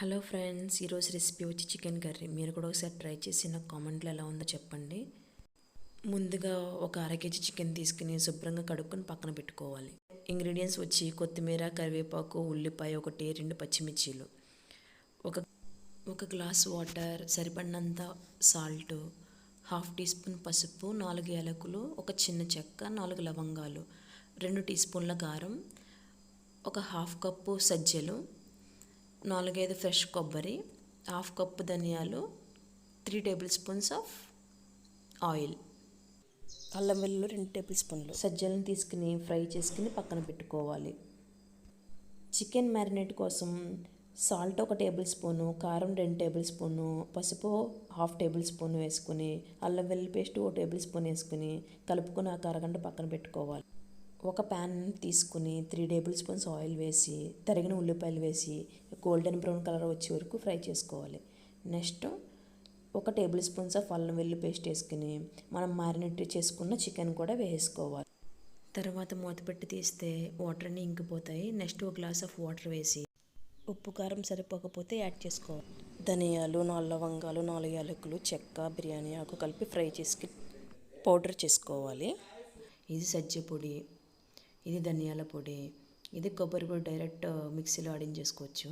Hello friends ఈరోజు recipe వచ్చి chicken curry. మీరు కూడా ఒకసారి ట్రై చేసి నాకు కామెంట్లో ఎలా ఉందో చెప్పండి. ముందుగా ఒక అర కేజీ చికెన్ తీసుకుని శుభ్రంగా కడుక్కొని పక్కన పెట్టుకోవాలి. ఇంగ్రీడియంట్స్ వచ్చి కొత్తిమీర కరివేపాకు ఉల్లిపాయ ఒకటి రెండు పచ్చిమిర్చీలు. ఒక ఒక గ్లాస్ వాటర్ సరిపడినంత సాల్ట్ హాఫ్ టీ స్పూన్ పసుపు నాలుగు ఏలకులు ఒక చిన్న చెక్క నాలుగు లవంగాలు రెండు టీ స్పూన్ల కారం ఒక హాఫ్ కప్పు సజ్జలు నాలుగైదు ఫ్రెష్ కొబ్బరి హాఫ్ కప్పు ధనియాలు three table spoons of oil. అల్లం వెల్లుల్లి రెండు టేబుల్ స్పూన్లు. సజ్జలను తీసుకుని ఫ్రై చేసుకుని పక్కన పెట్టుకోవాలి. చికెన్ మ్యారినేట్ కోసం సాల్ట్ ఒక టేబుల్ స్పూను కారం రెండు టేబుల్ స్పూను పసుపు హాఫ్ టేబుల్ స్పూన్ వేసుకుని అల్లం వెల్లుల్లి పేస్ట్ ఒక టేబుల్ స్పూన్ వేసుకుని కలుపుకొని ఆ అరగంట పక్కన పెట్టుకోవాలి. ఒక ప్యాన్ తీసుకుని త్రీ టేబుల్ స్పూన్స్ ఆయిల్ వేసి తరిగిన ఉల్లిపాయలు వేసి గోల్డెన్ బ్రౌన్ కలర్ వచ్చే వరకు ఫ్రై చేసుకోవాలి. నెక్స్ట్ ఒక టేబుల్ స్పూన్స్ ఆఫ్ అల్లం వెల్లుల్లి పేస్ట్ వేసుకుని మనం మ్యారినేట్ చేసుకున్న చికెన్ కూడా వేసుకోవాలి. తర్వాత మూత పెట్టి తీస్తే వాటర్ అన్నీ ఇంకిపోతాయి. నెక్స్ట్ ఒక గ్లాస్ ఆఫ్ వాటర్ వేసి ఉప్పు కారం సరిపోకపోతే యాడ్ చేసుకోవాలి. ధనియాలు నాలుగు లవంగాలు నాలుగు యాలకులు చెక్క బిర్యానీ ఆకు కలిపి ఫ్రై చేసి పౌడర్ చేసుకోవాలి. ఇది సజ్జ పొడి. ఇది ధనియాల పొడి ఇది కొబ్బరి పొడి డైరెక్ట్ మిక్సీలో uh, ఆడించేసుకోవచ్చు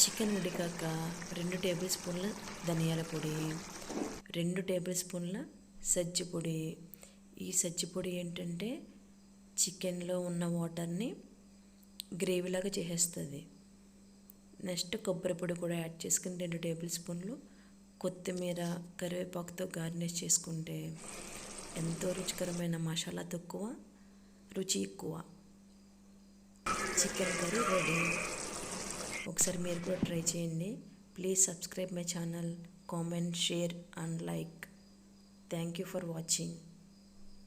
చికెన్ ఉడికాక రెండు టేబుల్ స్పూన్ల ధనియాల పొడి రెండు టేబుల్ స్పూన్ల సజ్జి పొడి. ఈ సజ్జి పొడి ఏంటంటే చికెన్లో ఉన్న వాటర్ని గ్రేవీలాగా చేసేస్తుంది. నెక్స్ట్ కొబ్బరి పొడి కూడా యాడ్ చేసుకుని రెండు టేబుల్ స్పూన్లు కొత్తిమీర కరివేపాకుతో గార్నిష్ చేసుకుంటే ఎంతో రుచికరమైన మసాలా తక్కువ రుచి ఎక్కువ చికెన్ కర్రీ రెడీ ఒకసారి మీరు కూడా ట్రై చేయండి please subscribe my channel comment share and like thank you for watching